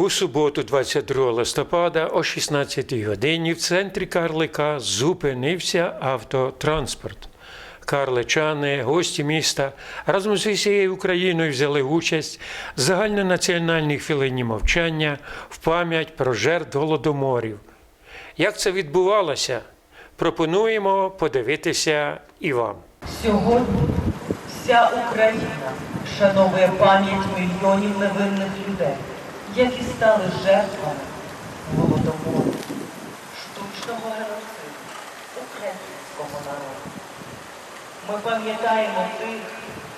У суботу, 22 листопада, о 16 годині в центрі Карлика зупинився автотранспорт. Карличани, гості міста разом з усією Україною взяли участь в загальнонаціональній хвилині мовчання в пам'ять про жертв голодоморів. Як це відбувалося, пропонуємо подивитися і вам. Сьогодні вся Україна шановує пам'ять мільйонів невинних людей, які стали жертвами голодомору, штучного геноциду українського народу. Ми пам'ятаємо тих,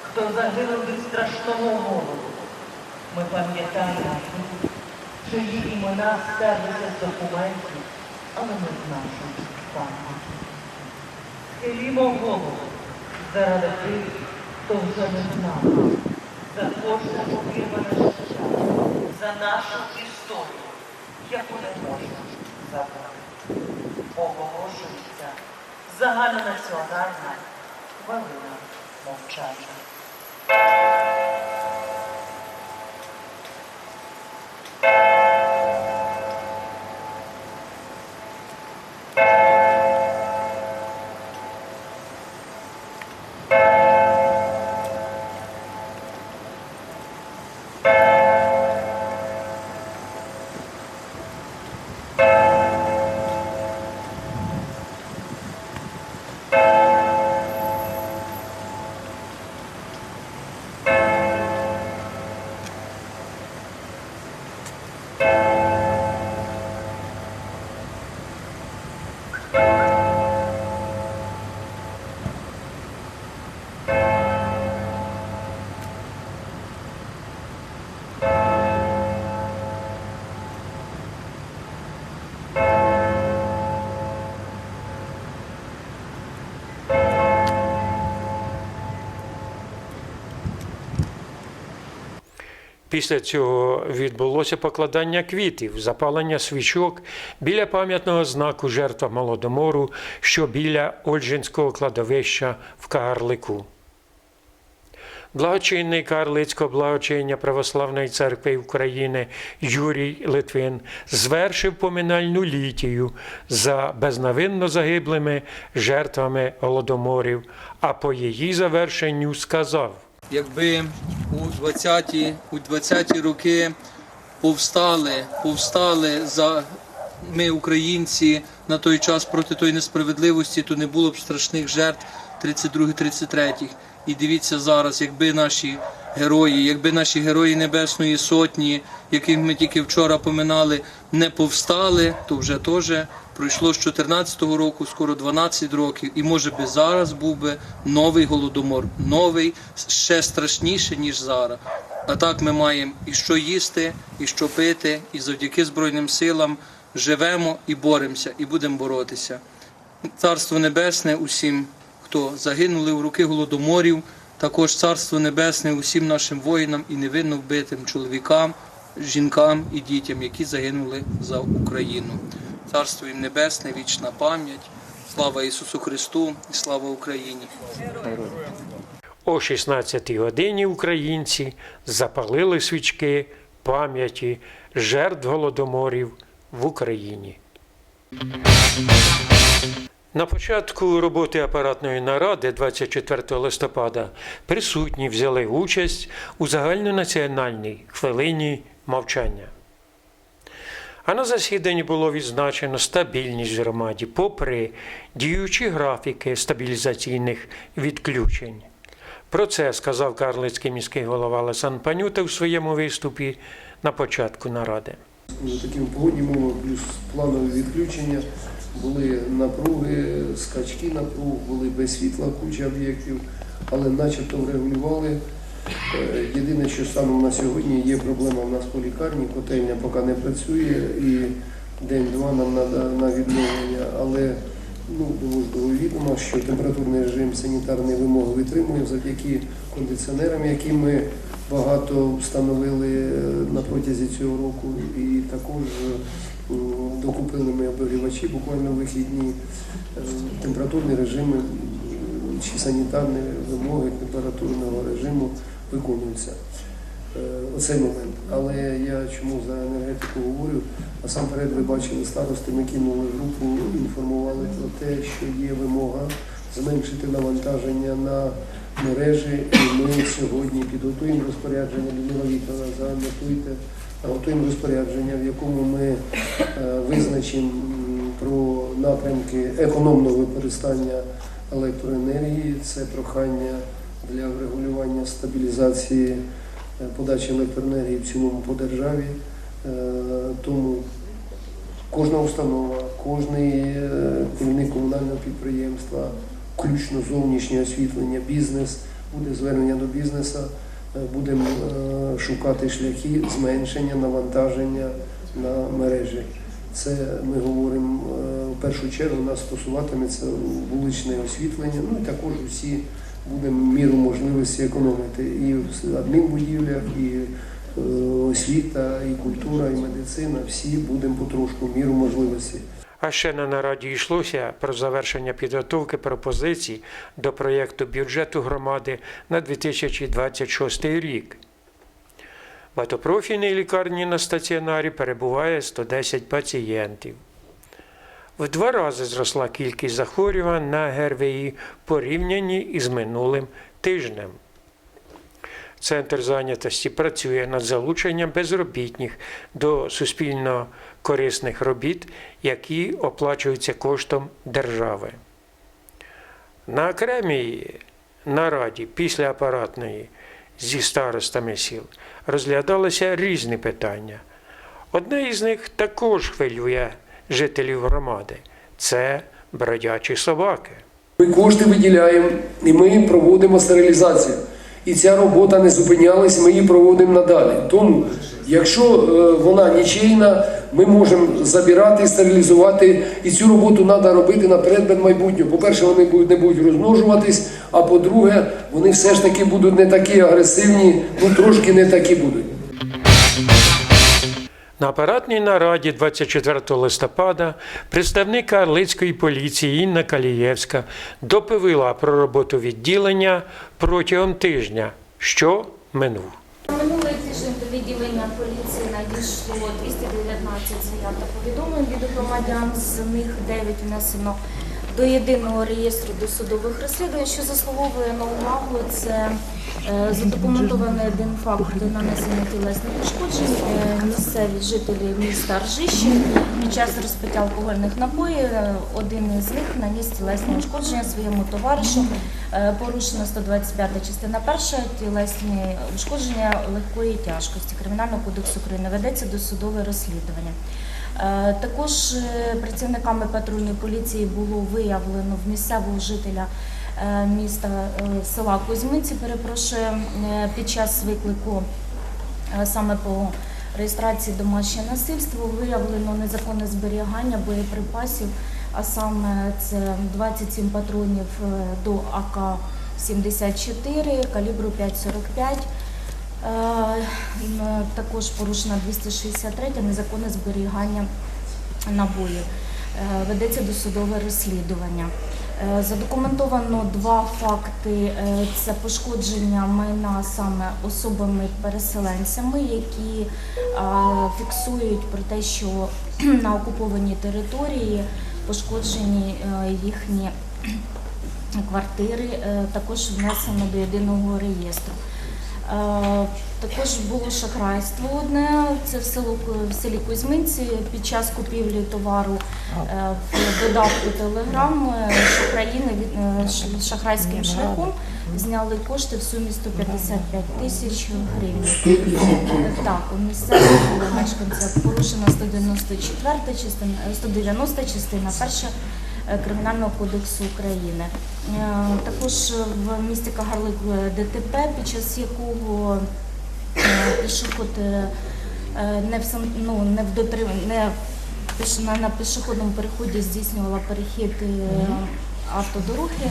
хто загинув від страшного голоду. Ми пам'ятаємо тих, чиї імена стерлися з документів, але не з нашої пам'яті. Схилімо голову заради тих, хто вже не знав, за кожне обірване життя, за нашу історію, яку не можна забрати. Оголошується загальнонаціональна хвилина мовчання. thank you Після цього відбулося покладання квітів, запалення свічок біля пам'ятного знаку жертва Молодомору, що біля Ольжинського кладовища в Кагарлику. Благочинний Карлицького благочиння Православної церкви України Юрій Литвин звершив поминальну літію за безнавинно загиблими жертвами голодоморів, а по її завершенню сказав. Якби у 20-ті, у 20-ті роки повстали, повстали за ми, українці, на той час проти тої несправедливості, то не було б страшних жертв 32-33. І дивіться зараз, якби наші герої, якби наші герої Небесної Сотні, яких ми тільки вчора поминали, не повстали, то вже теж пройшло з 14-го року, скоро 12 років, і може би зараз був би новий голодомор, новий, ще страшніший, ніж зараз. А так ми маємо і що їсти, і що пити, і завдяки Збройним силам живемо і боремося, і будемо боротися. Царство Небесне усім, хто загинули в руки голодоморів, також Царство Небесне усім нашим воїнам і невинно вбитим чоловікам, жінкам і дітям, які загинули за Україну. Царство їм Небесне, вічна пам'ять. Слава Ісусу Христу і слава Україні! О 16 годині українці запалили свічки пам'яті жертв голодоморів в Україні. На початку роботи апаратної наради 24 листопада присутні взяли участь у загальнонаціональній хвилині мовчання. А на засіданні було відзначено стабільність в громаді, попри діючі графіки стабілізаційних відключень. Про це сказав Карлицький міський голова Лесан Панюта в своєму виступі на початку наради. За таким погодні плюс планові відключення, були напруги, скачки напруг, були без світла куча об'єктів, але начебто врегулювали. Е, Єдине, що станом на сьогодні є проблема в нас по лікарні, котельня поки не працює і день-два нам треба на відновлення, але ну, доводимо відомо, що температурний режим санітарної вимоги витримує завдяки кондиціонерам, які ми багато встановили е, на протязі цього року, і також е, докупили ми обігрівачі буквально вихідні, температурні режими чи санітарні вимоги температурного режиму виконуються. е, оцей момент. Але я чому за енергетику говорю? Насамперед ви бачили старости, ми кинули групу, інформували про те, що є вимога зменшити навантаження на мережі. І ми сьогодні підготуємо розпорядження Людмила Вікторовна, занотуйте, готуємо розпорядження, в якому ми е, визначимо про напрямки економного використання електроенергії. Це прохання для врегулювання стабілізації е, подачі електроенергії в цілому по державі. Е, Тому кожна установа, кожний е, керівник комунального підприємства, включно зовнішнє освітлення, бізнес, буде звернення до бізнесу, будемо шукати шляхи зменшення навантаження на мережі. Це ми говоримо е, в першу чергу, нас стосуватиметься вуличне освітлення, ну і також усі будемо міру можливості економити і в адмінбудівлях, і е, освіта, і культура, і медицина. Всі будемо потрошку міру можливості. А ще на нараді йшлося про завершення підготовки пропозицій до проєкту бюджету громади на 2026 рік. Багатопрофільній лікарні на стаціонарі перебуває 110 пацієнтів. В два рази зросла кількість захворювань на ГРВІ порівняні із минулим тижнем. Центр зайнятості працює над залученням безробітних до суспільно корисних робіт, які оплачуються коштом держави. На окремій нараді після апаратної зі старостами сіл розглядалися різні питання. Одне із них також хвилює жителів громади це бродячі собаки. Ми кошти виділяємо і ми проводимо стерилізацію. І ця робота не зупинялась, ми її проводимо надалі. Тому, якщо е, вона нічийна, ми можемо забирати, стерилізувати, і цю роботу треба робити на предмет майбутнього. По-перше, вони будуть, не будуть розмножуватись, а по-друге, вони все ж таки будуть не такі агресивні, ну трошки не такі будуть. На апаратній нараді 24 листопада представник Орлицької поліції Інна Калієвська доповіла про роботу відділення протягом тижня, що минув. Минулий тиждень до відділення поліції надійшло 219 заяв та повідомлень від громадян. З них 9 внесено до єдиного реєстру досудових розслідувань, що заслуговує на увагу. Це е, задокументований один факт нанесення тілесних ушкоджень. Е, Місцеві жителі міста Ржищів під час розпиття алкогольних напоїв е, один із них наніс тілесне ушкодження своєму товаришу. Порушена 125 частина перша, тілесні ушкодження легкої тяжкості. Кримінального кодексу України ведеться досудове розслідування. Е, Також е, працівниками патрульної поліції було виявлено в місцевого жителя е, міста села Кузьмиці, перепрошую, під час виклику саме по реєстрації домашнє насильство виявлено незаконне зберігання боєприпасів, а саме це 27 патронів до АК-74 калібру 5,45. Е, Також порушена 263 незаконне зберігання набоїв. Е, Ведеться досудове розслідування. Е, Задокументовано два факти: це пошкодження майна саме особами-переселенцями, які фіксують про те, що на окупованій території пошкоджені їхні квартири, також внесено до єдиного реєстру. Е, Також було шахрайство одне, це в село в селі Кузьминці. Під час купівлі товару е, в додатку Телеграм е, е, шахрайським шляхом зняли кошти в сумі 155 тисяч гривень. Так, у місцевого мешканця порушена 194 частина, е, 190 частина перша Кримінального кодексу України. Е, Також в місті Кагарлик е, ДТП, під час якого е, пішоход е, е, не в ну, не в дотрим... не на, пішохідному переході здійснювала перехід е, автодороги.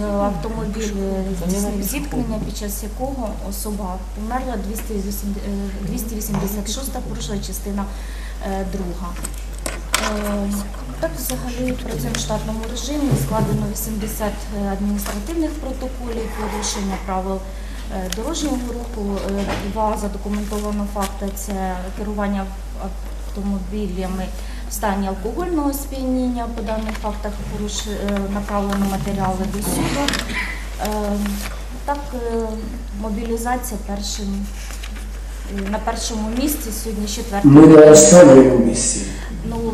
Е, Автомобіль е, здійснив зіткнення, під час якого особа померла 280, е, 286 порушила частина е, друга. Е, Так, взагалі працюємо в штатному режимі. Складено 80 адміністративних протоколів порушення правил Е, Дорожнього руху е, два задокументовано факти це керування автомобілями в стані алкогольного сп'яніння. По даних фактах е, направлено матеріали до суду. Е, Так, е, мобілізація першим е, на першому місці сьогодні четвертий. Ми на останньому місці. Ну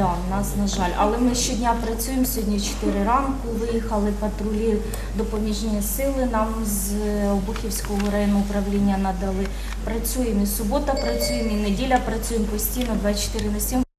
да, в нас на жаль, але ми щодня працюємо. Сьогодні 4 ранку виїхали патрулі, допоміжні сили нам з Обухівського районного управління надали. Працюємо і субота, працюємо, і неділя працюємо постійно 24 на 7.